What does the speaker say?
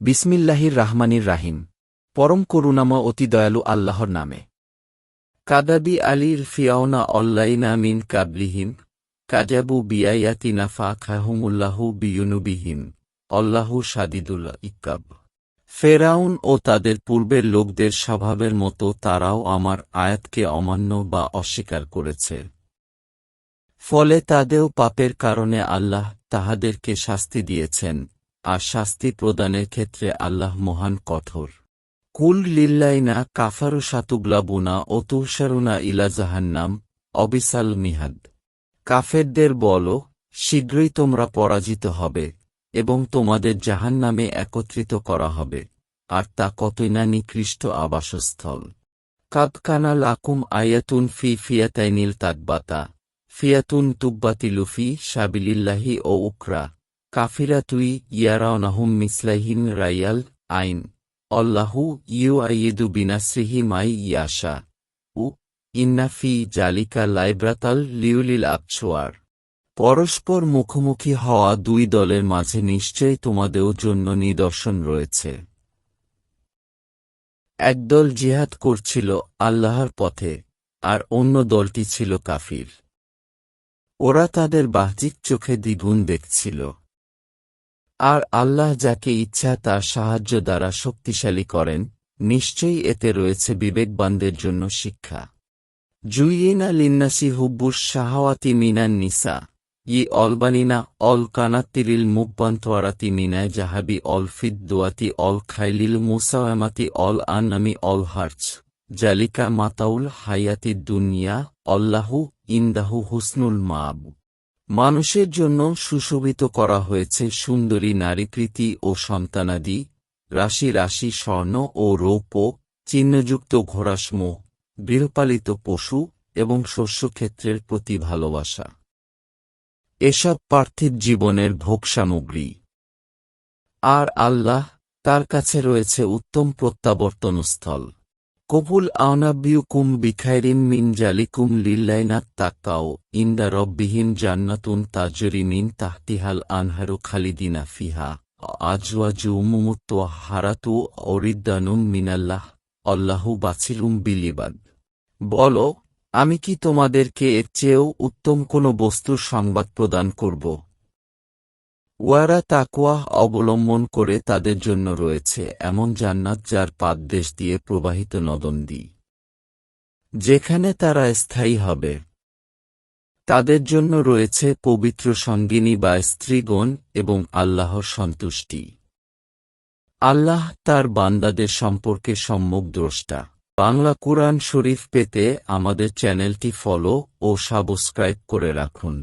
বিসমিল্লাহির রাহমানির রাহিম। পরম করুণাময় অতি দয়ালু আল্লাহর নামে। কাদাবি আলীর ফিয়াওনা অল্লাইনা মিন কাবলিহিম, কাজাবু বিয়াইয়াতিনা ফা খাহুমুল্লাহু বিয়ুনুবিহিম অল্লাহু সাদিদুল ইকাব। ফেরাউন ও তাদের পূর্বের লোকদের স্বভাবের মতো তারাও আমার আয়াতকে অমান্য বা অস্বীকার করেছে। ফলে তাদেরও পাপের কারণে আল্লাহ তাহাদেরকে শাস্তি দিয়েছেন। আর শাস্তি প্রদানের ক্ষেত্রে আল্লাহ মহান কঠোর। কুল লিল্লাইনা কাফারু সাতুগলাবুনা ও তুষারুনা ইলা জাহান্নাম, অবিসাল মিহাদ। কাফেরদের বল, শীঘ্রই তোমরা পরাজিত হবে এবং তোমাদের জাহান্নামে একত্রিত করা হবে, আর তা কতই না নিকৃষ্ট আবাসস্থল। কাদকানা লাকুম আয়াতুন ফি ফিয়াতাইনিল তাকবাতা ফিয়াতুন তুব্বাতিলুফি সাবিলিল্লাহি ও উকরা। কাফিরা তুই ইয়ারাওনাহুম মিসলাহিন রাইয়াল আইন। অল্লাহু ইউ আইয়েদু বিনাসরিহি মাই ইয়াশা। উ ইন্নাফি জালিকা লাইব্রাতাল লিউলিল আবছোয়ার। পরস্পর মুখোমুখি হওয়া দুই দলের মাঝে নিশ্চয়ই তোমাদেরও জন্য নিদর্শন রয়েছে। একদল জিহাদ করছিল আল্লাহর পথে, আর অন্য দলটি ছিল কাফির। ওরা তাদের বাহ্যিক চোখে দ্বিগুণ দেখছিল। আর আল্লাহ যাকে ইচ্ছা তার সাহায্য দ্বারা শক্তিশালী করেন, নিশ্চয়ই এতে রয়েছে বিবেকবানদের জন্য শিক্ষা। জুইয়েনা লিন্নাসি হুব্বুস শাহাওয়াতি মিনান নিসা, ই অলবানিনা অল কানাত্তিরিল মুব্বান্তোয়ারাতি মিনায় জাহাবি অল ফিদ্দোয়াতি অল খাইলিল মুসাওয়ামাতি অল আনামি অল হার্চ জালিকা মাতাউল হায়াতি দুনিয়া অল্লাহু ইন্দাহু হুসনুল মাব। মানুষের জন্য সুশোভিত করা হয়েছে সুন্দরী নারীকৃতি ও সন্তানাদি, রাশি রাশি স্বর্ণ ও রৌপ্য, চিহ্নযুক্ত ঘোড়াসমূহ, গৃহপালিত পশু এবং শস্যক্ষেত্রের প্রতি ভালোবাসা। এসব পার্থিব জীবনের ভোগ সামগ্রী আর আল্লাহ তার কাছে রয়েছে উত্তম প্রত্যাবর্তনস্থল। কবুল আওনাবিউকুম বিখাইরিম মিন জালিকুম লিল্লাইনাত তাকাও ইন্দা রব্বিহিম জান্নাতুন তাজরি মিন তাহতিহাল আনহারু খালিদিনা ফিহা আজওয়াজু মুমুত্ত হারাতু অরিদ্দানুম মিনাল্লাহ অল্লাহু বাছিলুম বিলিবাদ। বল, আমি কি তোমাদেরকে এর চেয়েও উত্তম কোনো বস্তুর সংবাদ প্রদান করব? ওয়ারা তাকুয়া অবলম্বন করে তাদের জন্য রয়েছে এমন জান্নাত যার পাদদেশ দিয়ে প্রবাহিত নদন্দী, যেখানে তারা স্থায়ী হবে। তাদের জন্য রয়েছে পবিত্র সঙ্গিনী বা স্ত্রীগণ এবং আল্লাহর সন্তুষ্টি। আল্লাহ তার বান্দাদের সম্পর্কে সম্মুখ দ্রষ্টা। বাংলা কুরআন শরীফ পেতে আমাদের চ্যানেলটি ফলো ও সাবস্ক্রাইব করে রাখুন।